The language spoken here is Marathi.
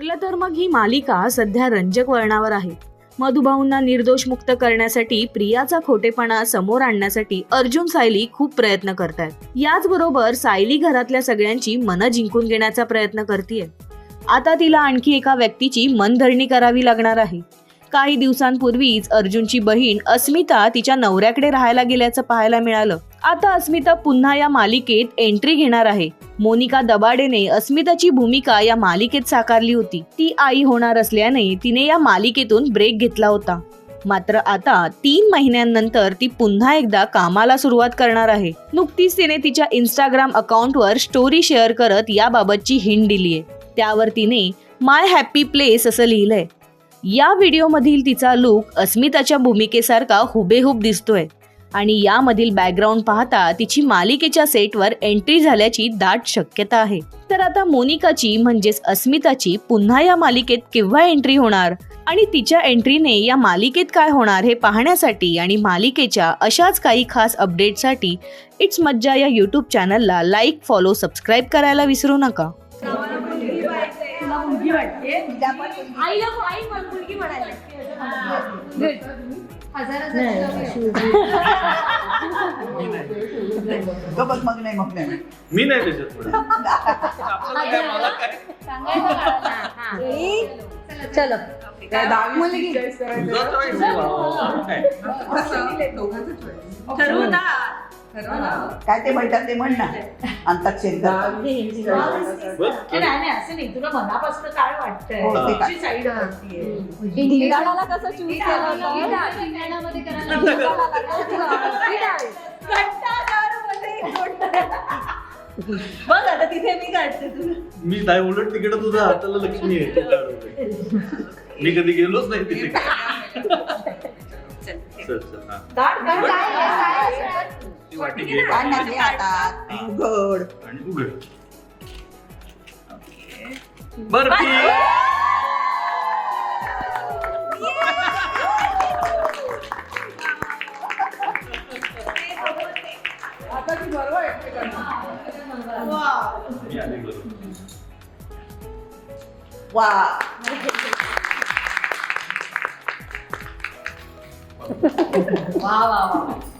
ठरलं तर मग ही मालिका सध्या रंजक वळणावर आहे. मधुभाऊंना निर्दोष मुक्त करण्यासाठी प्रियाचा खोटेपणा समोर आणण्यासाठी अर्जुन सायली खूप प्रयत्न करतायत. याचबरोबर सायली घरातल्या सगळ्यांची मनं जिंकून घेण्याचा प्रयत्न करते आता तिला आणखी एका व्यक्तीची मनधरणी करावी लागणार आहे. काही दिवसांपूर्वीच अर्जुनची बहीण अस्मिता तिच्या नवऱ्याकडे राहायला गेल्याचं पाहायला मिळालं. आता अस्मिता पुन्हा या मालिकेत एंट्री घेणार आहे. मोनिका दबाडेने अस्मिताची भूमिका या मालिकेत साकारली होती. ती आई होणार असल्याने तिने या मालिकेतून ब्रेक घेतला होता. मात्र आता तीन महिन्यांनंतर ती पुन्हा एकदा कामाला सुरुवात करणार आहे. नुकतीच तिने तिच्या इंस्टाग्राम अकाउंटवर स्टोरी शेअर करत याबाबतची हिंट आहे त्यावर तिने माय हॅपी प्लेस असं लिहिलंय. या व्हिडिओमधील तिचा लुक अस्मिताच्या भूमिकेसारखा हुबेहूब दिसतोय. आणि यामधील बॅकग्राऊंड पाहता तिची मालिकेच्या सेटवर एंट्री झाल्याची दाट शक्यता आहे. तर आता मोनिकाची म्हणजेच अस्मिताची पुन्हा या मालिकेत केव्हा एंट्री होणार? आणि तिच्या एंट्रीने या मालिकेत काय होणार हे पाहण्यासाठी आणि मालिकेच्या अशाच काही खास अपडेटसाठी इट्स मज्जा या यूट्यूब चॅनलला लाईक फॉलो सबस्क्राईब करायला विसरू नका. आईला आई मुलगी म्हणायला हजार तो बघ मग नाही मग नाही. मी नाही त्याच्यात पुढे. आपल्याला काय मला काय? चलो. मुलगी. ठरवू ना काय ते म्हणतात ते म्हण ना. अंताक्षरी बघ. नाही नाही, असं नाही. तुला मनापासून काय वाटतंय? हो, काय. तुझी साईड कसं चूज केलं? बघ आता तिथे मी काढते तुला. मी नाही उलट तिकडे तुझ्या हाताला लक्ष्मी आहे. मी कधी गेलोच नाही तिथे. वाटी हातात उघड. आणि उघड. बर्फी. मी आधी बरोबर. वा. वा वा वा.